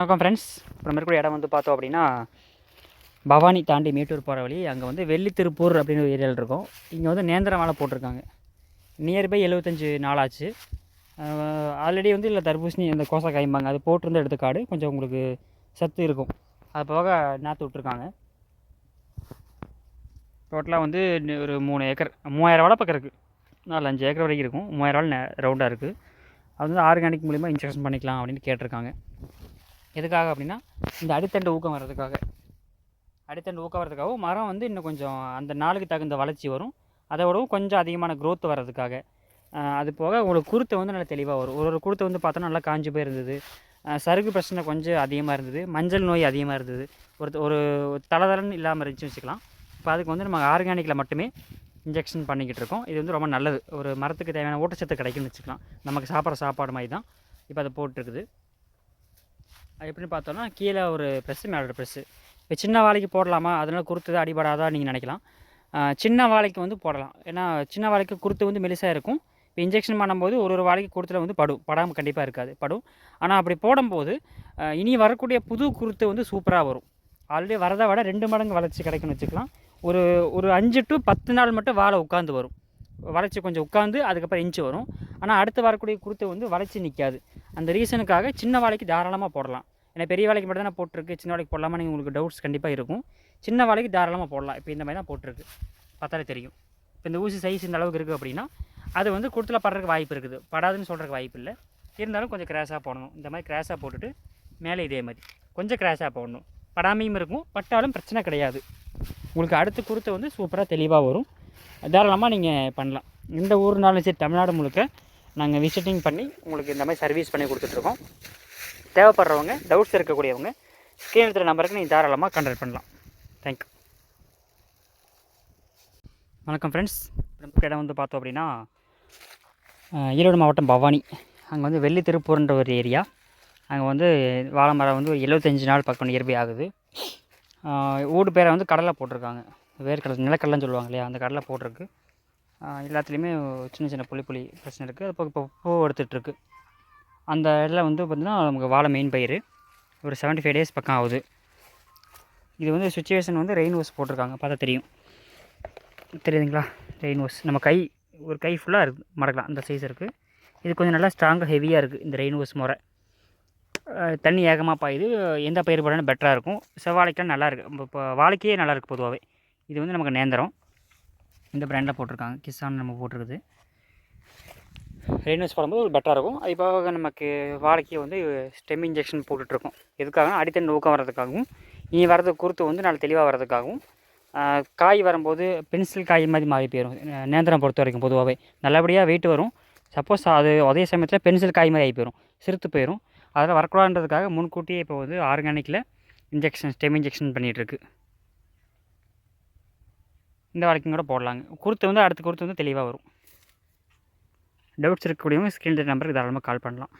வணக்கம் ஃப்ரெண்ட்ஸ் இப்போ இருக்கக்கூடிய இடம் வந்து பார்த்தோம் அப்படின்னா பவானி தாண்டி மேட்டூர் போகிற வழி அங்கே வந்து வெள்ளித்திருப்பூர் அப்படின்னு ஒரு ஏரியாவில் இருக்கும். இங்கே வந்து நேந்திர மாலை போட்டிருக்காங்க நியர்பை எழுபத்தஞ்சு நாளாச்சு ஆல்ரெடி வந்து இல்லை தர்பூசணி அந்த கோசை காய்ம்பாங்க. அது போட்டிருந்த எடுத்த காடு கொஞ்சம் உங்களுக்கு சத்து இருக்கும். அது போக நாற்று விட்ருக்காங்க டோட்டலாக வந்து ஒரு மூணு ஏக்கர் மூவாயிரம் வாழை பக்கம் இருக்குது நாலு அஞ்சு ஏக்கர் வரைக்கும் இருக்கும். மூவாயிரம் வாழை ரவுண்டாக இருக்குது அது வந்து ஆர்கானிக் மூலிமா இன்ஜெக்ஷன் பண்ணிக்கலாம் அப்படின்னு கேட்டிருக்காங்க. எதுக்காக அப்படின்னா இந்த அடித்தண்டு ஊக்கம் வர்றதுக்காக. அடித்தண்டு ஊக்கம் வர்றதுக்காகவும் மரம் வந்து இன்னும் கொஞ்சம் அந்த நாளுக்கு தகுந்த வளர்ச்சி வரும். அதோடவும் கொஞ்சம் அதிகமான க்ரோத் வர்றதுக்காக. அது போக உங்களுக்கு குருத்தை வந்து நல்லா தெளிவாக வரும். ஒரு ஒரு குருத்தை வந்து பார்த்தோன்னா நல்லா காஞ்சு போயிருந்தது. சருகு பிரச்சனை கொஞ்சம் அதிகமாக இருந்தது. மஞ்சள் நோய் அதிகமாக இருந்தது. ஒரு ஒரு தளதளன்னு இல்லாமல் இருந்துச்சுன்னு வச்சுக்கலாம். இப்போ அதுக்கு வந்து நம்ம ஆர்கானிக்கில் மட்டுமே இன்ஜெக்ஷன் பண்ணிக்கிட்டு இருக்கோம். இது வந்து ரொம்ப நல்லது. ஒரு மரத்துக்கு தேவையான ஊட்டச்சத்து கிடைக்கும்னு வச்சுக்கலாம். நமக்கு சாப்பிட்ற சாப்பாடு மாதிரி தான் இப்போ அதை போட்டிருக்குது. அது எப்படின்னு பார்த்தோன்னா கீழே ஒரு ப்ரெஸ்ஸு மேலே ஒரு ப்ரெஸ்ஸு இப்போ சின்ன வாழைக்கு போடலாமா? அதனால் குருத்து அடிபடாதா நீங்கள் நினைக்கலாம். சின்ன வாழைக்கு வந்து போடலாம். ஏன்னா சின்ன வாழைக்கு குருத்து வந்து மெலிசாக இருக்கும். இப்போ இன்ஜெக்ஷன் பண்ணும்போது ஒரு ஒரு வாழைக்கு குருத்தில் வந்து படும். படாமல் கண்டிப்பாக இருக்காது. படும். ஆனால் அப்படி போடும்போது இனி வரக்கூடிய புது குருத்து வந்து சூப்பராக வரும். ஆல்ரெடி வரதை விட ரெண்டு மடங்கு வளர்ச்சி கிடைக்கும்னு வச்சுக்கலாம். ஒரு ஒரு அஞ்சு டு பத்து நாள் மட்டும் வாழை உட்காந்து வரும். வளர்ச்சி கொஞ்சம் உட்காந்து அதுக்கப்புறம் இன்ச்சு வரும். ஆனால் அடுத்து வரக்கூடிய குருத்து வந்து வளர்ச்சி நிற்காது அந்த ரீசனுக்காக சின்ன வாழைக்கு தாராளமாக போடலாம். ஏன்னா பெரிய வேலைக்கு மட்டும் தான் போட்டிருக்கு. சின்ன வேலைக்கு போடலாமா நீங்கள் உங்களுக்கு டவுட்ஸ் கண்டிப்பாக இருக்கும். சின்ன வேலைக்கு தாராளமாக போடலாம். இப்போ இந்த மாதிரி தான் போட்டிருக்கு. பார்த்தாலே தெரியும். இப்போ இந்த ஊசி சைஸ் இந்த அளவுக்கு இருக்குது அப்படின்னா அது வந்து குருத்தில் படுறதுக்கு வாய்ப்பு இருக்குது. படாதுன்னு சொல்கிறதுக்கு வாய்ப்பு இல்லை. இருந்தாலும் கொஞ்சம் கிராஸாக போடணும். இந்த மாதிரி கிராஸாக போட்டுட்டு மேலே இதே மாதிரி. கொஞ்சம் கிராஸாக போடணும். படாமையும் இருக்கும். பட்டாலும் பிரச்சனை கிடையாது. உங்களுக்கு அடுத்த குருத்தை வந்து சூப்பராக தெளிவாக வரும். தாராளமாக நீங்கள் பண்ணலாம். எந்த ஊர்னாலும் சரி தமிழ்நாடு முழுக்க நாங்கள் விசிட்டிங் பண்ணி உங்களுக்கு இந்த மாதிரி சர்வீஸ் பண்ணி கொடுத்துட்ருக்கோம். தேவைப்படுறவங்க டவுட்ஸ் இருக்கக்கூடியவங்க ஸ்க்ரீன் எடுத்துகிற நம்பருக்கு நீங்கள் தாராளமாக கான்டாக்ட் பண்ணலாம். தேங்க்யூ வணக்கம் ஃப்ரெண்ட்ஸ் நம்ம இடம் வந்து பார்த்தோம் அப்படின்னா ஈரோடு மாவட்டம் பவானி. அங்கே வந்து வெள்ளி திருப்பூர்ன்ற ஒரு ஏரியா அங்கே வந்து வாழை மரம் வந்து ஒரு எழுபத்தஞ்சு நாள் பக்கம் இயற்கை ஆகுது. ஊடு பேரை வந்து கடலை போட்டிருக்காங்க. வேர்க்கடலை நிலக்கடலைன்னு சொல்லுவாங்க இல்லையா? அந்த கடலை போட்டிருக்கு. எல்லாத்துலேயுமே சின்ன சின்ன புளி புளி பிரச்சனை இருக்குது அது இப்போ பூ எடுத்துகிட்ருக்கு அந்த இடத்துல வந்து பார்த்திங்கன்னா நமக்கு வாழை மெயின் பயிர் ஒரு 75 ஃபைவ் டேஸ் பக்கம் ஆகுது. இது வந்து சுச்சுவேஷன் வந்து ரெயின் வாஷ் போட்டிருக்காங்க. பார்த்தா தெரியும். தெரியுதுங்களா? ரெயின் வாஷ் நம்ம கை ஒரு கை ஃபுல்லாக இருக்குது மடக்கலாம். அந்த சைஸ் இருக்குது இது கொஞ்சம் நல்லா ஸ்ட்ராங்காக ஹெவியாக இருக்குது இந்த ரெயின் வாஷ் முறை. தண்ணி ஏகமாக பாயுது. எந்த பயிர் போடாலும் பெட்டராக இருக்கும். செவ்வாழைக்கெலாம் நல்லா இருக்குது இப்போ வாழைக்கே நல்லா இருக்குது பொதுவாகவே இது வந்து நமக்கு நேந்திரம். இந்த ப்ராண்டில் போட்டிருக்காங்க. கிசான் நம்ம போட்டிருக்குது. ரெயின் வாஷ் போடும்போது ஒரு பெட்டராக இருக்கும் அது போக நமக்கு வாழைக்கு வந்து ஸ்டெம் இன்ஜெக்ஷன் போட்டுட்ருக்கோம் எதுக்காக அடித்தண்டு ஊக்கம் வர்றதுக்காகவும் இனி வரது குருத்து வந்து நல்ல தெளிவாக வர்றதுக்காகவும் காய் வரும்போது பென்சில் காய் மாதிரி மாறி போயிடும் நேந்திரம் பொறுத்த வரைக்கும் பொதுவாகவே நல்லபடியாக வெயிட் வரும். சப்போஸ் அது அதே சமயத்தில் பென்சில் காய் மாதிரி ஆகி போயிடும் சிறுத்து போயிடும் அதெல்லாம் வரக்கூடாதுன்றதுக்காக முன்கூட்டியே இப்போ வந்து ஆர்கானிக்கில் இன்ஜெக்ஷன் ஸ்டெம் இன்ஜெக்ஷன் பண்ணிகிட்ருக்கு இந்த வரைக்கும் கூட போடலாங்க. குருத்து வந்து அடுத்த குருத்து வந்து தெளிவாக வரும். டவுட்ஸ் இருக்கக்கூடியவங்க ஸ்க்ரீன் நம்பருக்கு தாராளமாக கால் பண்ணலாம்.